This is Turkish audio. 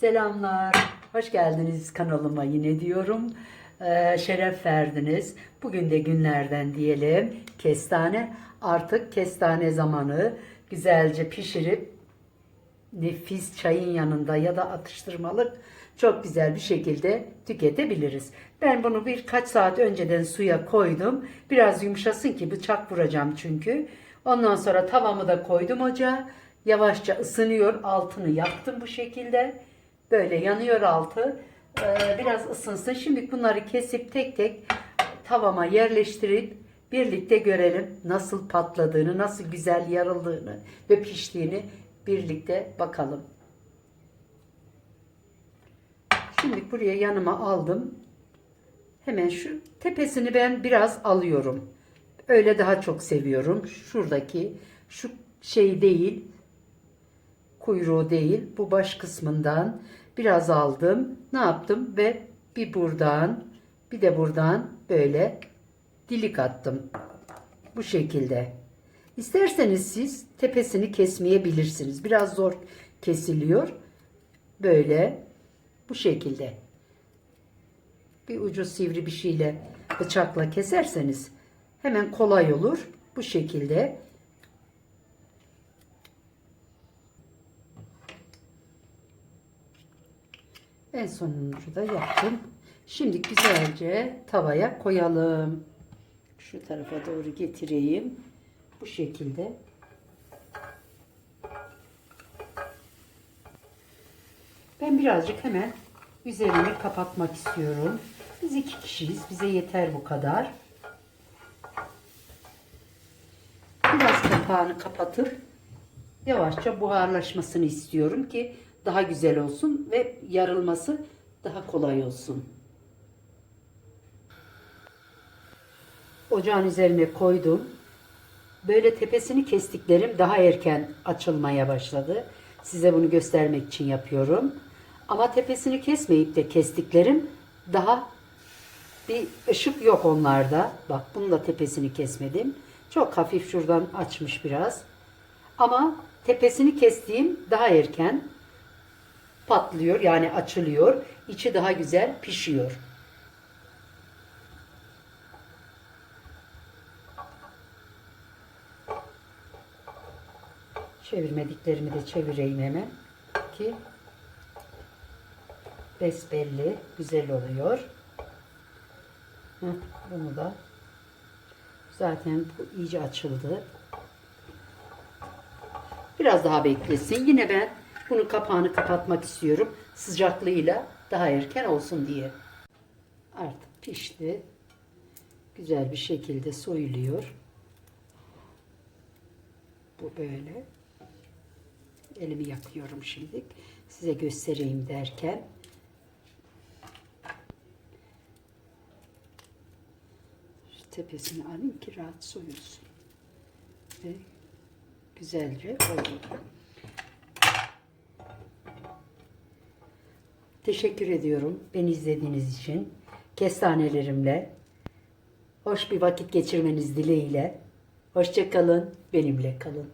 Selamlar, hoş geldiniz kanalıma yine diyorum. Ee, şeref verdiniz. Bugün de günlerden diyelim. Kestane, artık kestane zamanı. Güzelce pişirip nefis çayın yanında ya da atıştırmalık çok güzel bir şekilde tüketebiliriz. Ben bunu birkaç saat önceden suya koydum. Biraz yumuşasın ki bıçak vuracağım çünkü. Ondan sonra tavamı da koydum ocağa. Yavaşça ısınıyor. Altını yaktım bu şekilde. Böyle yanıyor altı. Ee, biraz ısınsın. Şimdi bunları kesip tek tek tavama yerleştirip birlikte görelim nasıl patladığını, nasıl güzel yarıldığını ve piştiğini birlikte bakalım. Şimdi buraya yanıma aldım. Hemen şu tepesini ben biraz alıyorum. Öyle daha çok seviyorum. Şuradaki şu şey değil. Kuyruğu değil. Bu baş kısmından biraz aldım. Ne yaptım? Ve bir buradan bir de buradan böyle dilik attım. Bu şekilde. İsterseniz siz tepesini kesmeyebilirsiniz. Biraz zor kesiliyor. Böyle bu şekilde. Bir ucu sivri bir şeyle bıçakla keserseniz hemen kolay olur. Bu şekilde. En sonuncu da yaptım. Şimdi güzelce tavaya koyalım. Şu tarafa doğru getireyim. Bu şekilde. Ben birazcık hemen üzerini kapatmak istiyorum. Biz iki kişiyiz. Bize yeter bu kadar. Biraz kapağını kapatıp yavaşça buharlaşmasını istiyorum ki daha güzel olsun ve yarılması daha kolay olsun. Ocağın üzerine koydum. Böyle tepesini kestiklerim daha erken açılmaya başladı. Size bunu göstermek için yapıyorum. Ama tepesini kesmeyip de kestiklerim daha bir ışık yok onlarda. Bak bunun da tepesini kesmedim. Çok hafif şuradan açmış biraz. Ama tepesini kestiğim daha erken patlıyor yani açılıyor. İçi daha güzel pişiyor. Çevirmediklerimi de çevireyim hemen ki besbelli güzel oluyor. Bunu da zaten bu iyice açıldı. Biraz daha beklesin. Yine ben bunun kapağını kapatmak istiyorum. Sıcaklığıyla daha erken olsun diye. Artık pişti. Güzel bir şekilde soyuluyor. Bu böyle. Elimi yakıyorum şimdi. Size göstereyim derken. Tepesini alayım ki rahat soyulsun. Ve güzelce koyuyorum. Teşekkür ediyorum beni izlediğiniz için. Kestanelerimle hoş bir vakit geçirmeniz dileğiyle. Hoşça kalın, benimle kalın.